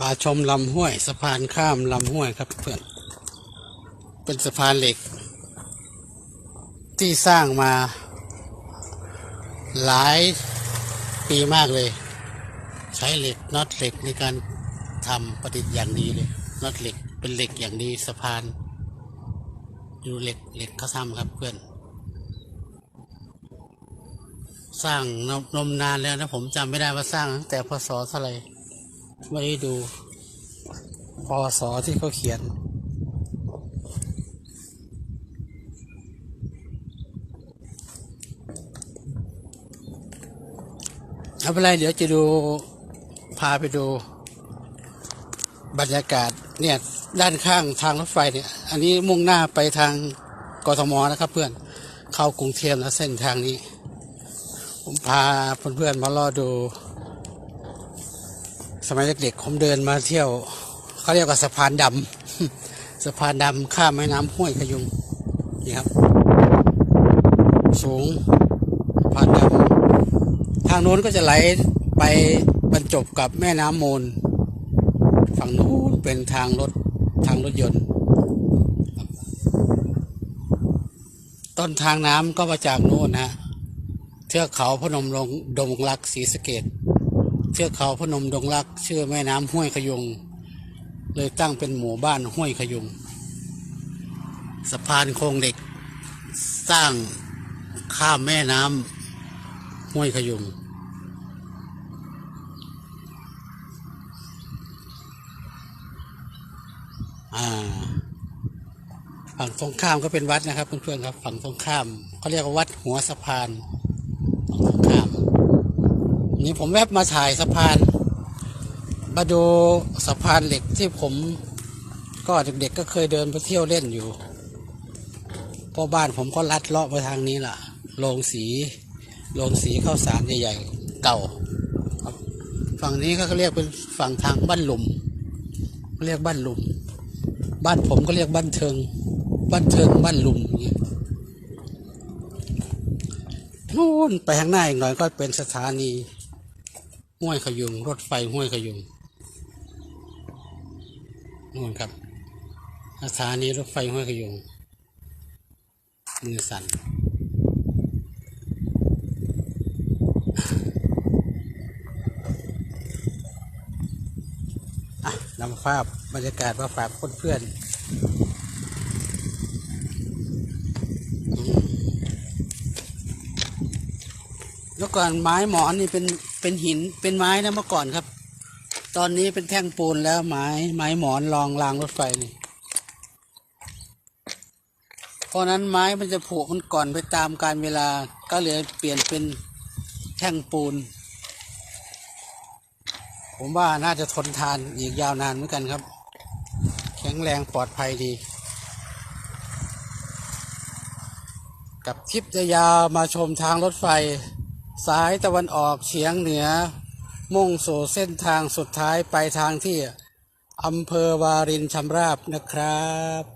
มาชมลำห้วย สะพานข้ามลำห้วยครับเพื่อน เป็นสะพานเหล็ก ที่สร้างมา หลายปีมากเลย ใช้เหล็กน็อตเหล็กในการทำประดิษฐ์อย่างดีเลยน็อตเหล็กเป็นเหล็กอย่างดีสะพานดูเหล็กเหล็กเขาทำครับเพื่อน สร้างนมนมนานแล้วนะผมจำไม่ได้ว่าสร้างตั้งแต่พศเท่าไหร่ ไม่ได้ดูพศที่เขาเขียน เอาไปนไรเดี๋ยวจะดูพาไปดู บรรยากาศเนี่ยด้านข้างทางรถไฟเนี่ย อันนี้มุ่งหน้าไปทางกทมนะครับเพื่อนเข้ากรุงเทพนะเส้นทางนี้ ผมพาเพื่อนๆมารอดู สมัยเด็กๆผมเดินมาเที่ยวเขาเรียกว่าสะพานดำสะพานดำข้ามแม่น้ำห้วยขยุงนี่ครับ สูงสะพานดำทางโน้นก็จะไหลไปบรรจบกับแม่น้ำมูลฝั่งนู้นเป็นทางรถทางรถยนต์ ต้นทางน้ำก็มาจากโน้นนะฮะเทือกเขาพนมลงดงรักศรีสะเกด เทือกเขาพนมดงรักชื่อแม่น้ำห้วยขยง เลยตั้งเป็นหมู่บ้านห้วยขยง สะพานโครงเหล็ก สร้างข้ามแม่น้ำห้วยขยงอ่าฝั่งตรงข้ามก็เป็นวัดนะครับเพื่อนๆครับ ฝั่งตรงข้ามเขาเรียกว่าวัดหัวสะพานฝั่งตรงข้าม นี่ผมแวบมาถ่ายสะพาน มาดูสะพานเหล็กที่ผมก็เด็กๆก็เคยเดินไปเที่ยวเล่นอยู่พราะบ้านผมก็ลัดเลาะไปทางนี้ล่ะโรงสีโรงสีข้าวสารใหญ่ๆเก่า ฝั่งนี้ก็เรียกเป็นฝั่งทางบ้านหลุมเรียกบ้านหลุม บ้านผมก็เรียกบ้านเทิง บ้านเทิงบ้านหลุมนี้นู่นไปข้างหน้าอีกหน่อยก็เป็นสถานี ห้วยขยุงรถไฟห้วยขยุงนู่นครับสถานีรถไฟห้วยขยุงมือสั่นอะนำภาพบรรยากาศมาฝากเพื่อนเมื่อก่อนไม้หมอนนี่เป็น เป็นหินเป็นไม้นะเมื่อก่อนครับ ตอนนี้เป็นแท่งปูนแล้วไม้ไม้หมอนรองรางรถไฟนี่เพราะนั้นไม้มันจะผุมันก่อนไปตามการเวลาก็เลยเปลี่ยนเป็นแท่งปูน ผมว่าน่าจะทนทานอีกยาวนานเหมือนกันครับ แข็งแรงปลอดภัยดี กับทริปจะยาวมาชมทางรถไฟ สายตะวันออกเฉียงเหนือ มุ่งสู่เส้นทางสุดท้ายไปทางที่อำเภอวารินชำราบนะครับ